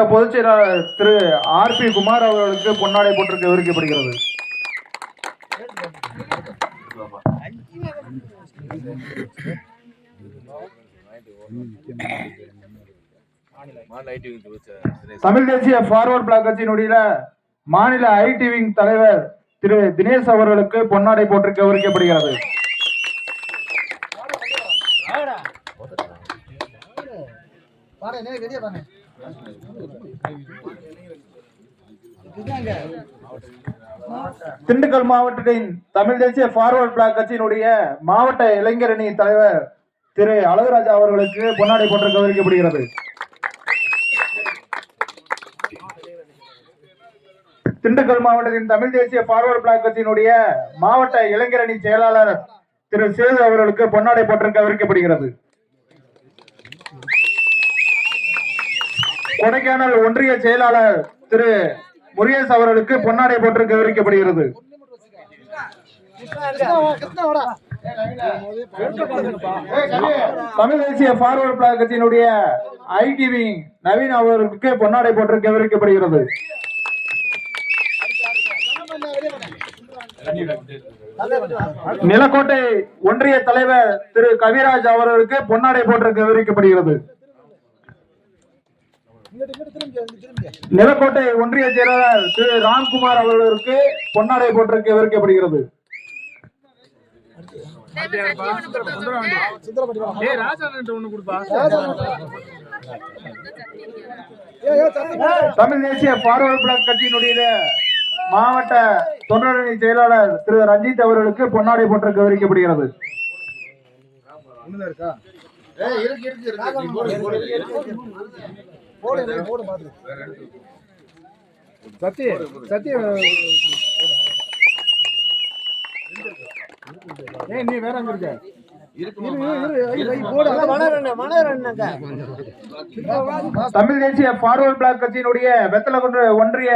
மாவட்ட பொதுச் செயலாளர் திரு ஆர் பி குமார் அவர்களுக்கு பொன்னாடை போட்டிருக்க விவரிக்கப்படுகிறது. தமிழ் தேசிய ஃபார்வர்ட் பிளாக் கட்சியினுடைய மாநில ஐடி விங் தலைவர் திரு தினேஷ் அவர்களுக்கு பொன்னாடை போட்டிருக்க விவரிக்கப்படுகிறது. திண்டுக்கல் மாவட்டத்தின் தமிழ் தேசிய ஃபார்வர்ட் பிளாக் கட்சியினுடைய மாவட்ட இளைஞரணி தலைவர் திரு அழகுராஜா அவர்களுக்கு பொன்னாடை போட்டிருக்க கௌரவிக்கப்படுகிறது திண்டுக்கல் மாவட்டத்தின் தமிழ் தேசிய ஃபார்வர்ட் பிளாக் கட்சியினுடைய மாவட்ட இளைஞரணி செயலாளர் திரு சேது அவர்களுக்கு பொன்னாடை போட்டிருக்க கௌரவிக்கப்படுகிறது கொடைக்கானல் ஒன்றிய செயலாளர் திரு முருகேஷ் அவர்களுக்கு பொன்னாடை போட்டு கௌரவிக்கப்படுகிறது தமிழ் தேசிய பார்வர்ட் பிளாக் கட்சியினுடைய ஐடிவி நவீன் அவர்களுக்கு பொன்னாடை போட்டு கௌரவிக்கப்படுகிறது நிலக்கோட்டை ஒன்றிய தலைவர் திரு கவிராஜ் அவர்களுக்கு பொன்னாடை போட்டு கௌரவிக்கப்படுகிறது நிலக்கோட்டை ஒன்றிய செயலாளர் திரு ராம்குமார் அவர்களுக்கு பொன்னாடை போட்டிருக்க விவரிக்கப்படுகிறது தமிழ் தேசிய பார்வர்ட் பிளாக் கட்சியினுடைய மாவட்ட தொண்டரணி செயலாளர் திரு ரஞ்சித் அவர்களுக்கு பொன்னாடை போட்டிருக்க விவரிக்கப்படுகிறது சத்தி சத்தி ஏய் நீ வேற அங்க இருக்க. தமிழ் தேசிய பார்வர்ட் பிளாக் கட்சியினுடைய வெத்தலகுன்று ஒன்றிய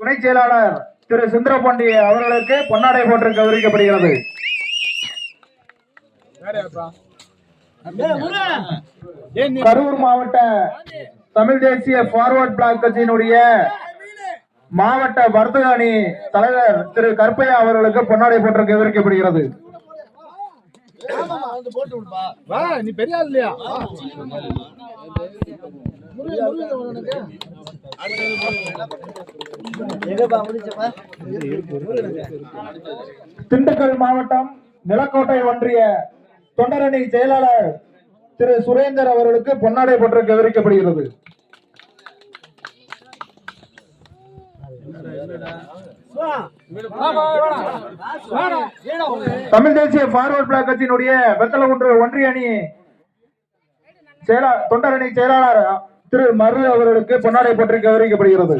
துணை செயலாளர் திரு சுந்தரபாண்டி அவர்களுக்கு பொன்னாடை போட்டிருக்க விவரிக்கப்படுகிறது கரூர் மாவட்ட தமிழ் தேசிய ஃபார்வர்ட் பிளாக் கட்சியினுடைய மாவட்ட வர்த்தக அணி தலைவர் திரு கற்பையா அவர்களுக்கு பொன்னாடை போட்டிருக்க விவரிக்கப்படுகிறது வா நீ பெரிய ஆள் இல்லையா? திண்டுக்கல் மாவட்டம் நிலக்கோட்டை ஒன்றிய தொண்டரணி செயலாளர் திரு சுரேந்தர் அவர்களுக்கு பொன்னாடை பற்ற விவரிக்கப்படுகிறது தமிழ் தேசிய பார்வர்ட் பிளாக் கட்சியினுடைய வெத்தலகுன்று ஒன்றிய அணி செயலா தொண்டரணி செயலாளர் திரு மரு அவர்களுக்கு பொன்னாடை பற்றி விவரிக்கப்படுகிறது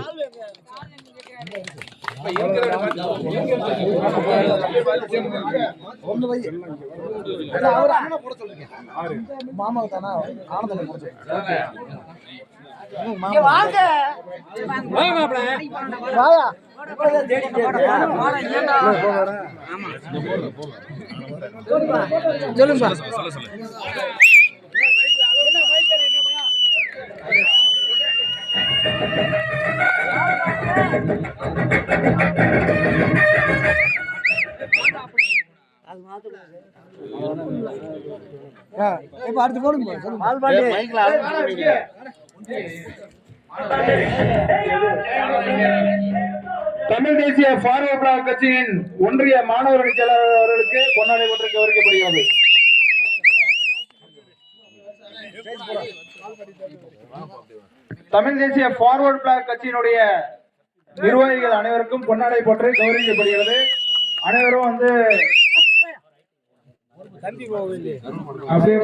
மாமாவை தானா ஆனந்தம் போச்சு வாயா. சொல்லுங்க. இப்ப அடுத்து போடுங்க தமிழ் தேசிய பார்வர்ட் பிளாக் கட்சியின் ஒன்றிய மாணவர்கள் செயலாளர்களுக்கு அவர்களுக்கு பொன்னாடை போட்டிருக்க விவரிக்கப்படுகிறது தமிழ் தேசிய பார்வர்ட் பிளாக் கட்சியினுடைய நிர்வாகிகள் அனைவருக்கும் பொன்னாடை போட்டு கௌரவிக்கப்படுகிறது. அனைவரும் வந்து அப்படியே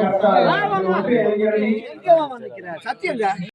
சத்தியங்க.